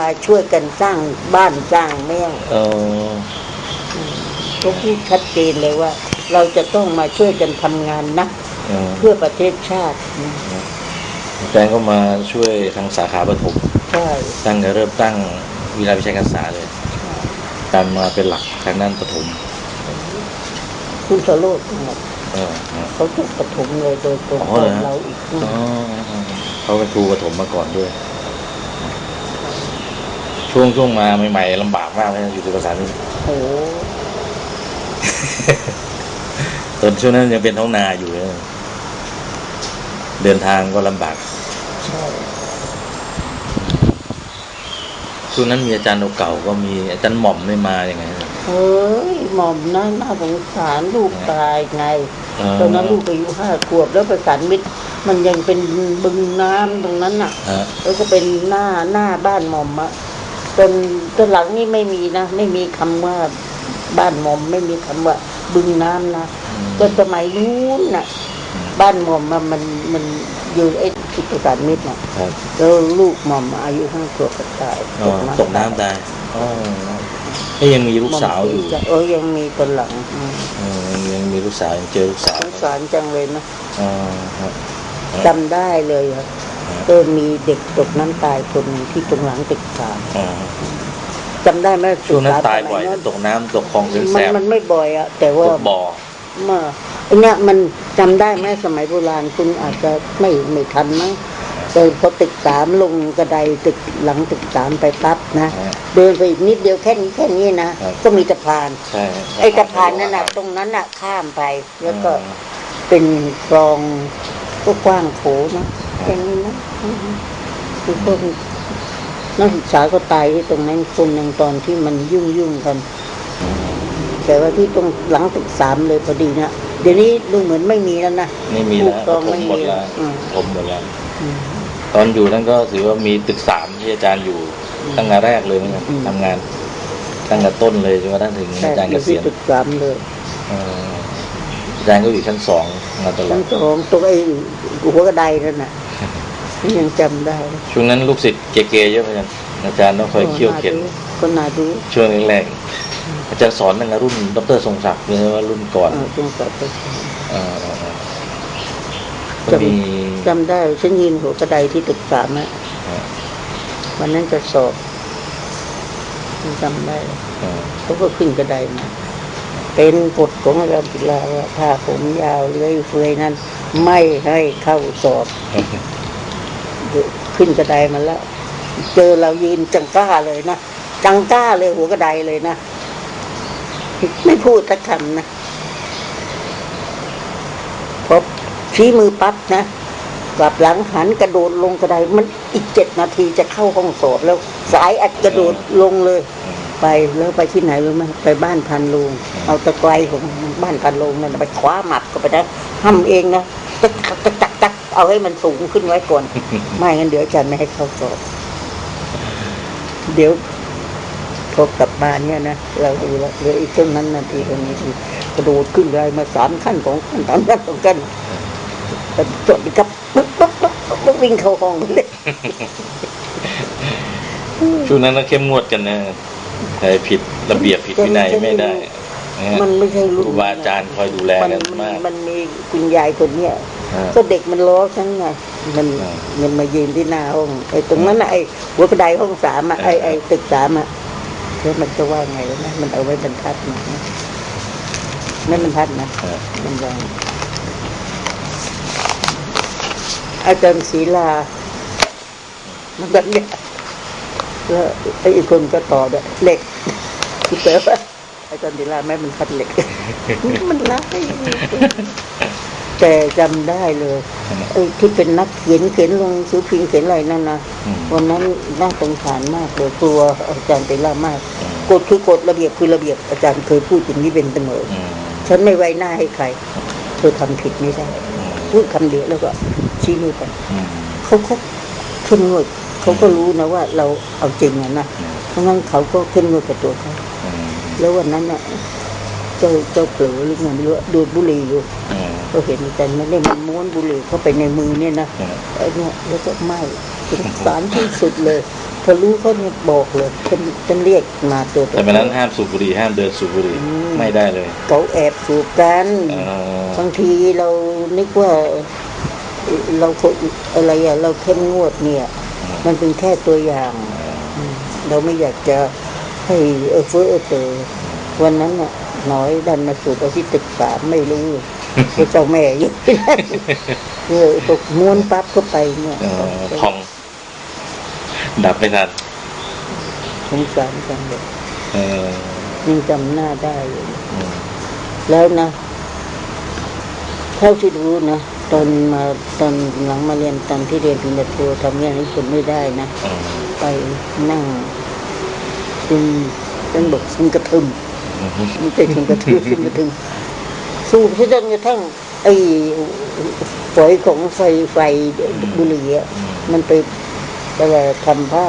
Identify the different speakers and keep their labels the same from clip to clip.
Speaker 1: มาช่วยกันสร้างบ้านสร้างเมือง
Speaker 2: เออ
Speaker 1: เขาพูดชัดเจนเลยว่า เราจะต้องมาช่วยกันทำงานนะ
Speaker 2: เออ
Speaker 1: เพื่อประเทศชาตินะ
Speaker 2: อาจารย์ก็มาช่วยทางสาขาปฐม
Speaker 1: ใช่
Speaker 2: ตั้งแต่เริ่มตั้งวิทยาลัยวิชาการศึกษาเลยการมาเป็นหลักทางด้านปฐม
Speaker 1: คุณสโรจน์เนี่ย
Speaker 2: เออเออ
Speaker 1: เขาจบปฐมเลยโดยตรง
Speaker 2: อ๋อเหรอฮะ
Speaker 1: เราอีก
Speaker 2: อ๋อเขาเป็นครูปฐมมาก่อนด้วย ช่วงช่วงมาใหม่ๆลำบากมากเลยนะอยู่ที่ภาษานี่
Speaker 1: โอ้โห
Speaker 2: ตอนช่วงนั้นยังเป็นท้องนาอยู่เลยเดินทางก็ลำบาก
Speaker 1: ใช่
Speaker 2: ช่วงนั้นมีอาจารย์เก่าๆก็มีอาจารย์หม่อมไม่มาอย่างไงนะ
Speaker 1: เฮ้ยหม่อมนะน่าสงสารลูกตายไง
Speaker 2: อ๋อ
Speaker 1: ตอนนั้นลูกอายุห้าขวบแล้วประสานมิตรมันยังเป็นบึงน้ำตรงนั้นน่ะ
Speaker 2: ฮะ
Speaker 1: แล้วก็เป็นหน้าหน้าบ้านหม่อมอะ จนจนหลังนี่ไม่มีนะไม่มีคำว่าบ้านหม่อมไม่มีคำว่าบึงน้ำนะ
Speaker 2: อืม
Speaker 1: จนสมัยนู้นน่ะ บ้านหม่อมอะมันมันอยู่ไอ้ที่ประสานมิตรน่ะ
Speaker 2: ครับ
Speaker 1: แล้วลูกหม่อมอายุห้าขวบก็ตาย
Speaker 2: อ๋อตกน้ำตายอ๋อเอ้ยยังมีลูกสาวอยู่
Speaker 1: เออยังมีคนหลังอืม
Speaker 2: เออยังมีลูกสาวยังเจอลูกสาว
Speaker 1: สงสารจังเลยนะ
Speaker 2: อ๋อครับ
Speaker 1: จำได้เลยครับ เออมีเด็กตกน้ำตายคนหนึ่งที่ตรงหลังตึกสาม
Speaker 2: อ๋อ
Speaker 1: จำได้ไหม
Speaker 2: ช่วงนั้นตายบ่อย
Speaker 1: สมั
Speaker 2: ตกน้ำตกคลองเส้นแส
Speaker 1: มัน
Speaker 2: บ
Speaker 1: มันไม่บ่อยอะแต่ว่า
Speaker 2: ตกบ่อ
Speaker 1: เมื่ออันเนี้ยมันจำได้ไหมสมัยโบราณคุณอาจจะไม่ไม่ทันมั้งแต่พอตึกสามลงกระไดตึกหลังตึกสามไปปั๊บนะ
Speaker 2: ฮะ
Speaker 1: เดินไปอีกนิดเดียวแค่นี้แค่นี้นะครับก็มีสะพาน
Speaker 2: ใช่
Speaker 1: ไอ้สะพานนั่นน่ะตรงนั้นน่ะข้ามไป แล้วก็
Speaker 2: อืม
Speaker 1: เป็นคลองก็กว้างโขนะ แค่นี้นะคือพวกนักศึกษาก็ตายที่ตรงนั้นคนหนึ่งตอนที่มันยุ่งยุ่งๆกัน แต่ว่าที่ตรงหลังตึกสามเลยพอดีนะเดี๋ยวนี้ดูเหมือนไม่มีแล้วนะ
Speaker 2: ไม่มีแล้ว
Speaker 1: ผ
Speaker 2: มหมดแล้วผมหมดแล้วตอนอยู่นั่นก็ถือว่ามีตึกสามที่อาจารย์อยู่ตั้งแต่แรกเลยนะครับ
Speaker 1: อืม
Speaker 2: ทำงานตั้งแต่ต้นเลยจนกระทั่งถึงอาจารย์เกษียณ
Speaker 1: ตึกสามเลย
Speaker 2: อาจารย์ก็อยู่ชั้นสองมาตลอดชั้
Speaker 1: นสองตรงไอ้หัวกระไดนั่นน่ะ ยังจำได้เลย
Speaker 2: ช่วงนั้นลูกศิษย์เกๆเยอะเหมือนกันอาจารย์ต้องคอยเขี่ยวเข็น
Speaker 1: คนนาดู
Speaker 2: ช่วงแรกๆอาจารย์สอนตั้งแต่รุ่น ดรทรงศักดิ์เลยว่ารุ่นก่อน
Speaker 1: เออตรงกับไป
Speaker 2: เอ่อเอ่อเอ่อก็มี
Speaker 1: จำได้ฉันยืนหัวกระไดที่ตึกสามนะ
Speaker 2: เอ่อ
Speaker 1: วันนั้นจะสอบฉันจำได้
Speaker 2: เอ่อ
Speaker 1: เขาก็ขึ้นกระไดมาเป็นกฎของอาจารย์ศิลาว่าถ้าผมยาวเลื้อยเฟือยนั้น ไม่ให้เข้าสอบ ขึ้นกระไดมาแล้ว เจอเรายืนจังก้าเลยนะจังก้าเลยหัวกระไดเลยนะ ไม่พูดสักคำนะพอชี้มือปั๊บนะกลับหลังหันกระโดดลงกระไดมันอีกเจ็ดนาทีจะเข้าห้องสอบแล้ว สายอัดกระโดดลงเลย ไปแล้วไปที่ไหนรู้ไหมไปบ้านพันลุงเอาตะไคร้ของบ้านพันลุงนั่นไปคว้าหมับก็ไปได้ห้ำเองนะ เอาให้มันสูงขึ้นไว้ก่อน ไม่งั้นเดี๋ยวอาจารย์ไม่ให้เข้าสอบ เดี๋ยวพอกลับมาเนี่ยนะเราดูแล้วเหลืออีกช่วงนั้นนาทีตรงนี้ทีกระโดดขึ้นได้มาสามขั้นสองขั้นสามขั้นสองขั้นแต่สวัสดีครับปุ๊บปุ๊บปุ๊บปุ๊บวิ่งเข้าห้องเลย
Speaker 2: ช่วงนั้นก็เข้มงวดกันนะใครผิดระเบียบผิดวินัยไม่ได้นะฮะ
Speaker 1: มันไม่ใช่
Speaker 2: ค
Speaker 1: รุ่น
Speaker 2: รูบาอาจารย์คอยดูแล
Speaker 1: มัน
Speaker 2: กัน
Speaker 1: มัน
Speaker 2: มาก
Speaker 1: มันมีคุณยายคนเนี้ย
Speaker 2: อ่า
Speaker 1: ก็เด็กมันล้อฉันไงมัน
Speaker 2: อ่า
Speaker 1: มันมายืนที่หน้าห้องไอ้ตรงนั้นน่ะไอ้หัวกระไดห้องสามอะไอ้
Speaker 2: อ่า
Speaker 1: ไอ้ตึกสามอะแล้วมันจะว่าไงวะนะมันเอาไว้บรรทัดนะไม่บรรทัดนะ
Speaker 2: อ่า
Speaker 1: มันวางอาจารย์ศีลามันแบบเนี้ยแล้วไอ้อีกคนก็ต่อด้วยเหล็กคิดแปลว่าอาจารย์ศีลาไม่บรรทัดเหล็กมันรักไอ้ แต่จำได้เลยไอ้ที่เป็นนักเขียนเขียนลงสือพิมพ์เขียนอะไรนั่นนะ
Speaker 2: อืม
Speaker 1: วันนั้นน่าสงสารมากเลยกลัวอาจารย์เตล่ามาก
Speaker 2: อืม
Speaker 1: กฎคือกฎระเบียบคือระเบียบอาจารย์เคยพูดอย่างนี้เป็นเสมอ
Speaker 2: อืม
Speaker 1: ฉันไม่ไว้หน้าให้ใครเธอทำผิดไม่ได้
Speaker 2: อืม
Speaker 1: พูดคำเดียวแล้วก็ชี้มือไป
Speaker 2: อืม
Speaker 1: เขาเขาเข้มงวดเขาก็รู้นะว่าเราเอาจริงอะนะเพราะงั้นเขาก็เข้มงวดกับตัวเขา
Speaker 2: อืม
Speaker 1: แล้ววันนั้นน่ะ เจ้าเจ้าเผลอหรือไงไม่รู้ดูดบุหรี่อยู่
Speaker 2: อืม
Speaker 1: ก็เห็นแต่ไม่ได้มันม้วนบุหรี่เข้าไปในมือเนี่ยนะ
Speaker 2: อืม
Speaker 1: ไอ้เนี่ยแล้วก็ไหม้สงสารที่สุดเลยพอรู้เขาเนี่ยบอกเลยฉันฉันเรียกมาตัว
Speaker 2: แต่วันนั้นห้ามสูบบุหรี่ห้ามเดินสูบบุหรี่ไม่ได้เลย
Speaker 1: เขาแอบสูบกัน
Speaker 2: เออบา
Speaker 1: งทีเรานึกว่าเราคนอะไรอะเราเข้มงวดเนี่ย มันเป็นแค่ตัวอย่างอืมเราไม่อยากจะให้เออเฟ้อเออเตอวันนั้นน่ะ น้อยดันมาสูบอาทิตย์ติดสามไม่รู้ว่าเจ้าแม่อยู่ที่นั่นเออตกม้วนปั๊บก็ไปเนี่ย
Speaker 2: เออพอง ดับไม่ทัน
Speaker 1: สงสารจังเลย
Speaker 2: เออ
Speaker 1: ยังจำหน้าได้อยู่
Speaker 2: อืม
Speaker 1: แล้วนะเท่าที่รู้นะตอนมาตอนหลังมาเรียนตอนที่เรียนปริญญาโททำงานนี้คนไม่ได้นะ
Speaker 2: เออ
Speaker 1: ไปนั่งซึมเป็นบอกซึมกระทึม
Speaker 2: อื ม
Speaker 1: ไม่ใช่ซึมกระทึมซึมกระทึมสูบที่จนกระทั่งไอ้ฝอยของไฟไฟบุหรี่อะมันไปอะไรทำผ้า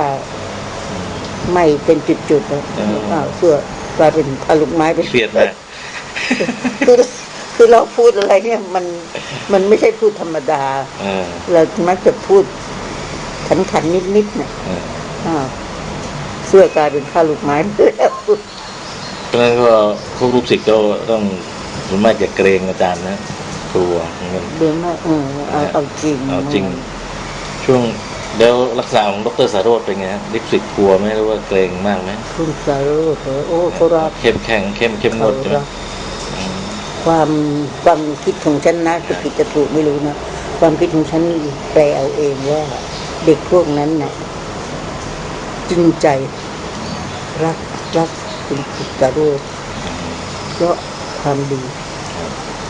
Speaker 1: ไหม่เป็นจุดๆนะอ้าวเสื้อกลายเป็นพาลุกไม้ไป
Speaker 2: เครียดมาก
Speaker 1: คือคือเราพูดอะไรเนี่ยมันมันไม่ใช่พูดธรรมดา
Speaker 2: เออ
Speaker 1: เรามักจะพูดขันขันนิดนิดๆเนี่ย
Speaker 2: เออ
Speaker 1: อ้าวเสื้อกลายเป็นผ้าลูกไม้ไปแล้ว
Speaker 2: เพราะฉะนั้นก็พวกลูกศิษย์ก็ต้องส่วนมากจะเกรงอาจารย์นะกลัวเหมือนกัน
Speaker 1: เรื่องว่าเออเอาเอาจริง
Speaker 2: เอาจริง ช่วงแล้วรักษาของดรสารโรธเป็นไงฮะลิปสิกกลัวไหมหรือว่าเกรงมากไหม
Speaker 1: คุณสารุเถอะโอ้เขารัก
Speaker 2: เข้มแข็งเข้มเข้มง
Speaker 1: เขา
Speaker 2: วดใช่ไหม
Speaker 1: รักความความคิดของฉันนะจะผิดจะถูกไม่รู้นะความคิดของฉันแปลเอาเองว่าเด็กพวกนั้นน่ะจริงใจรักรัก คุณสารุเพราะความดี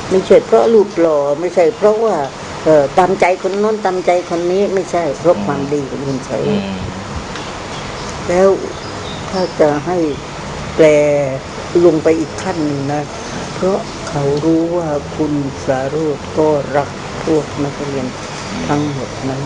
Speaker 1: ไม่ใช่เพราะรูปหล่อไม่ใช่ เพราะว่าเอ่อตามใจคนโน้นตามใจคนนี้ไม่ใช่ เพราะความดีของคุณสา
Speaker 2: อื
Speaker 1: รุ
Speaker 2: ม
Speaker 1: แล้วถ้าจะให้แปลลงไปอีกขั้นหนึ่งนะ เพราะเขารู้ว่าคุณสารุก็รักพวกนักเรียนทั้งหมดนั้น